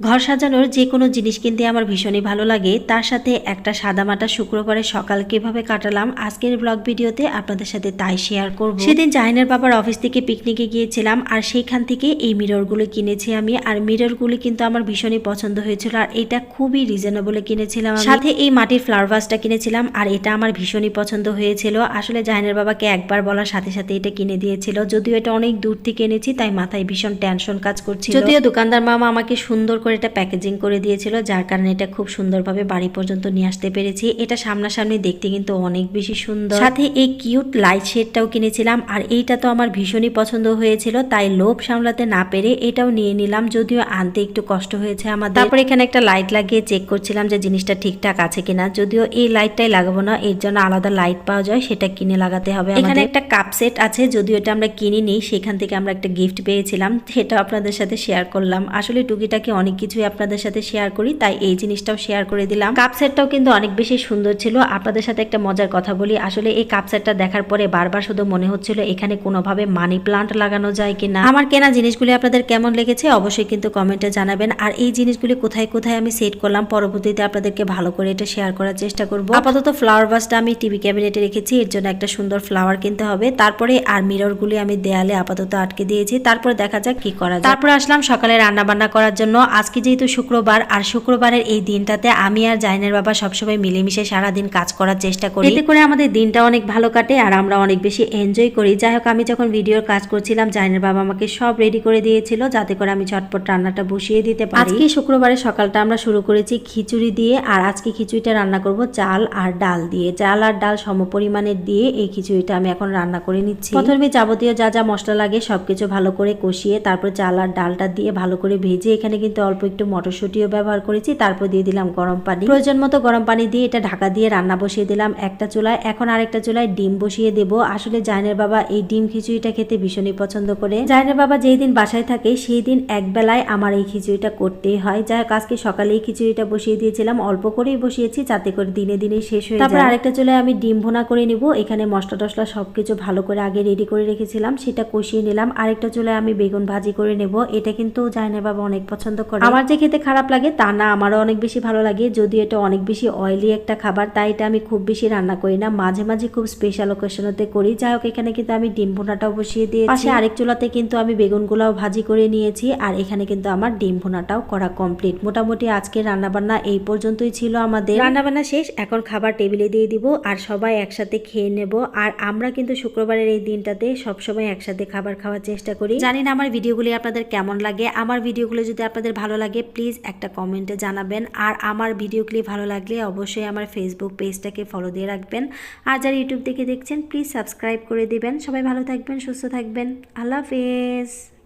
ঘর সাজানোর যে কোনো জিনিস কিনতে আমার ভীষণই ভালো লাগে। তার সাথে একটা সাদামাটা শুক্রবারের সকাল কীভাবে কাটালাম আজকের ব্লগ ভিডিওতে আপনাদের সাথে তাই শেয়ার করব। সেদিন জাহিনের বাবার অফিস থেকে পিকনিকে গিয়েছিলাম আর সেইখান থেকে এই মিররগুলো কিনেছি আমি। আর মিররগুলি কিন্তু আমার ভীষণই পছন্দ হয়েছিল আর এটা খুবই রিজনেবলে কিনেছিলাম সাথে এই মাটির ফ্লাওয়ার ভাসটা কিনেছিলাম আর এটা আমার ভীষণই পছন্দ হয়েছিল। আসলে জাহিনের বাবাকে একবার বলার সাথে সাথে এটা কিনে দিয়েছিল। যদিও এটা অনেক দূর থেকে এনেছি, তাই মাথায় ভীষণ টেনশন কাজ করছিল। যদিও দোকানদার মামা আমাকে সুন্দর করে এটা প্যাকেজিং করে দিয়েছিল যার কারণে এটা খুব সুন্দরভাবে বাড়ি পর্যন্ত নিয়ে আসতে পেরেছি। এটা সামনাসামনি দেখতে কিন্তু অনেক বেশি সুন্দর। সাথে এই কিউট লাইট শেডটাও কিনেছিলাম আর এইটা তো আমার ভীষণই পছন্দ হয়েছিল তাই লোভ সামলাতে না পেরে এটাও নিয়ে নিলাম যদিও আনতে একটু কষ্ট হয়েছে আমার তারপর এখানে একটা লাইট লাগিয়ে চেক করছিলাম যে জিনিসটা ঠিকঠাক আছে কিনা যদিও এই লাইটটাই লাগাবো না এর জন্য আলাদা লাইট পাওয়া যায় সেটা কিনে লাগাতে হবে এখানে একটা কাপ সেট আছে যদিও এটা আমরা কিনিনি সেখান থেকে আমরা একটা গিফট পেয়েছিলাম সেটা আপনাদের সাথে শেয়ার করলাম। আসলে টুকিটাকি অনেক কিছুই আপনাদের সাথে শেয়ার করি, তাই এই জিনিসটাও শেয়ার করে দিলাম। কাপ সেটটাও কিন্তু অনেক বেশি সুন্দর ছিল। আপনাদের সাথে একটা মজার কথা বলি। আসলে এই কাপ সেটটা দেখার পরে বারবার শুধু মনে হচ্ছিল এখানে কোনোভাবে মানি প্লান্ট লাগানো যায় কিনা। আমার কেনা জিনিসগুলি আপনাদের কেমন লেগেছে অবশ্যই কিন্তু কমেন্টে জানাবেন। আর এই জিনিসগুলি কোথায় কোথায় আমি সেট করলাম পরবর্তীতে আপনাদেরকে ভালো করে এটা শেয়ার করার চেষ্টা করব। আপাতত ফ্লাওয়ার ভাসটা আমি টিভি ক্যাবিনেটে রেখেছি, এর জন্য একটা সুন্দর ফ্লাওয়ার কিনতে হবে। তারপরে আর মিররগুলি আমি দেয়ালে আপাতত আটকে দিয়েছি। তারপরে দেখা যাক কি করা যায়। তারপরে আসলাম সকালে রান্না বান্না করার জন্য। আজকে যেহেতু শুক্রবার আর শুক্রবারের এই দিনটাতে আমি আর জাইনের বাবা সবসময় মিলেমিশে সারাদিন কাজ করার চেষ্টা করি। এতে করে আমাদের দিনটা অনেক ভালো কাটে আর আমরা অনেক বেশি এনজয় করি। যাই হোক আমি যখন ভিডিওর কাজ করছিলাম জাইনের বাবা আমাকে সব রেডি করে দিয়েছিল যাতে করে আমি ঝটপট রান্নাটা বসিয়ে দিতে পারি। আজকে শুক্রবারের সকালটা আমরা শুরু করেছি খিচুড়ি দিয়ে আর আজকে খিচুড়িটা রান্না করব চাল আর ডাল দিয়ে। চাল আর ডাল সম পরিমাণের দিয়ে এই খিচুড়িটা আমি এখন রান্না করে নিচ্ছি। প্রথমে যাবতীয় যা যা মশলা লাগে সবকিছু ভালো করে কষিয়ে তারপর চাল আর ডালটা দিয়ে ভালো করে ভেজে এখানে কিন্তু অল্প একটু মটরশুঁটিও ব্যবহার করেছি তারপর দিয়ে দিলাম গরম পানি। প্রয়োজন মতো গরম পানি দিয়ে এটা ঢাকা দিয়ে রান্না বসিয়ে দিলাম একটা চুলায়। এখন আরেকটা চুলায় ডিম বসিয়ে দেব। আসলে জাইনের বাবা এই ডিম খিচুড়িটা খেতে ভীষণই পছন্দ করে। জাইনের বাবা যেই দিন বাসায় থাকে সেই দিন এক বেলায় আমার এই খিচুড়িটা করতেই হয়। যাই হোক আজকে সকালেই খিচুড়িটা বসিয়ে দিয়েছিলাম। অল্প করেই বসিয়েছি যাতে করে দিনে দিনে শেষ হয়ে তারপর আরেকটা চুলায় আমি ডিম ভুনা করে নিব। এখানে মশলা টসলা সবকিছু ভালো করে আগে রেডি করে রেখেছিলাম সেটা কষিয়ে নিলাম। আরেকটা চুলায় আমি বেগুন ভাজি করে নেব। এটা কিন্তু জাইনের বাবা অনেক পছন্দ করে। আমার যে খেতে খারাপ লাগে তা না আমারও অনেক বেশি ভালো লাগে। যদিও এটা অনেক বেশি অয়েলি একটা খাবার তাই এটা আমি খুব বেশি রান্না করি না। মাঝে মাঝে খুব স্পেশাল ওকেশনতে করি। যাই হোক এখানে কিন্তু আমি ডিম ভুনাটাও বসিয়ে দিয়েছি। পাশে আরেক চুলাতে কিন্তু আমি বেগুনগুলাও ভাজি করে নিয়েছি। আর এখানে কিন্তু আমার ডিম ভুনাটাও করা কমপ্লিট মোটামুটি আজকে রান্নাবান্না এই পর্যন্তই ছিল আমাদের। রান্নাবান্না শেষ এখন খাবার টেবিলে দিয়ে দিব আর সবাই একসাথে খেয়ে নেব। আর আমরা কিন্তু শুক্রবারের এই দিনটাতে সবসময় একসাথে খাবার খাওয়ার চেষ্টা করি। জানি না আমার ভিডিওগুলি আপনাদের কেমন লাগে। আমার ভিডিওগুলো যদি আপনাদের ভালো লাগে প্লিজ একটা কমেন্টে জানাবেন। আর আমার ভিডিওগুলি ভালো লাগলে অবশ্যই আমার ফেসবুক পেজটাকে ফলো দিয়ে রাখবেন। আর যারা ইউটিউব থেকে দেখছেন প্লিজ সাবস্ক্রাইব করে দিবেন। সবাই ভালো থাকবেন, সুস্থ থাকবেন। আল্লাহ হাফেজ।